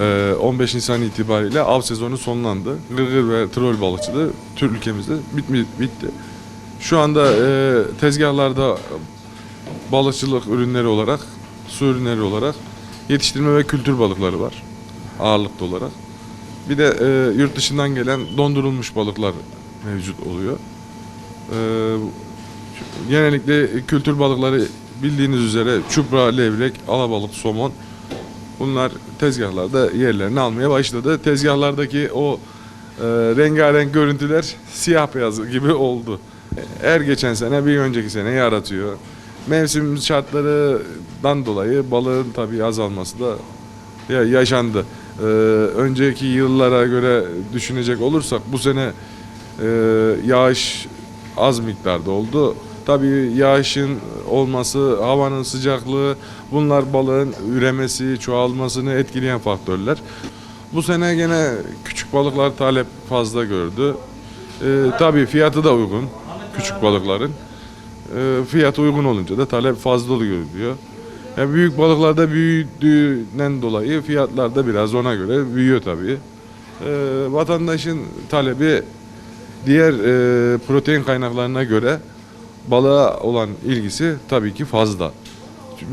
Ee, 15 Nisan itibariyle av sezonu sonlandı. Gırgır ve troll balıkçılığı tür ülkemizde bitmi, bitti. Şu anda e, tezgahlarda balıkçılık ürünleri olarak, su ürünleri olarak yetiştirme ve kültür balıkları var ağırlıklı olarak. Bir de e, yurt dışından gelen dondurulmuş balıklar mevcut oluyor. E, genellikle kültür balıkları bildiğiniz üzere çupra, levrek, alabalık, somon bunlar tezgahlarda yerlerini almaya başladı. Tezgahlardaki o e, rengarenk görüntüler siyah beyaz gibi oldu. Her geçen sene bir önceki sene yaratıyor. Mevsim şartlarından dolayı balığın tabii azalması da ya yaşandı. Ee, önceki yıllara göre düşünecek olursak bu sene e, yağış az miktarda oldu. Tabii yağışın olması, havanın sıcaklığı bunlar balığın üremesi, çoğalmasını etkileyen faktörler. Bu sene gene küçük balıklar talep fazla gördü. Ee, tabii fiyatı da uygun küçük balıkların. Ee, fiyat uygun olunca da talep fazla oluyor diyor. Yani büyük balıklarda büyüdüğünden dolayı fiyatlar da biraz ona göre büyüyor tabii. Ee, vatandaşın talebi diğer e, protein kaynaklarına göre balığa olan ilgisi tabii ki fazla.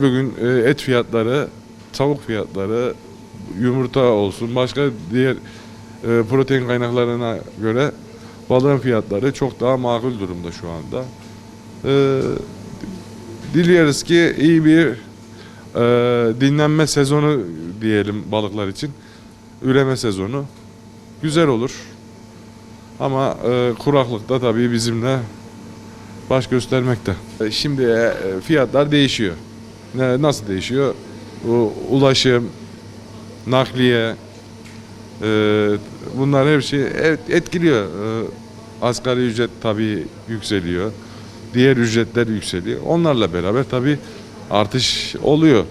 Bugün e, et fiyatları, tavuk fiyatları, yumurta olsun, başka diğer e, protein kaynaklarına göre balığın fiyatları çok daha makul durumda şu anda. Ee, diliyoruz ki iyi bir e, dinlenme sezonu diyelim balıklar için. Üreme sezonu. Güzel olur. Ama e, kuraklıkta tabii bizimle baş göstermekte. E, Şimdi e, fiyatlar değişiyor. Ne, nasıl değişiyor? Bu ulaşım, nakliye, e, bunlar her şey etkiliyor. E, asgari ücret tabii yükseliyor. Diğer ücretler yükseliyor. Onlarla beraber tabii artış oluyor.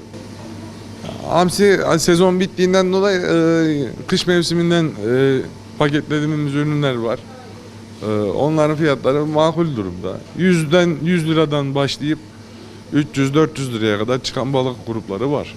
Hamsi sezon bittiğinden dolayı e, kış mevsiminden e, paketlediğimiz ürünler var. E, onların fiyatları makul durumda. 100'den 100 liradan başlayıp 300-400 liraya kadar çıkan balık grupları var.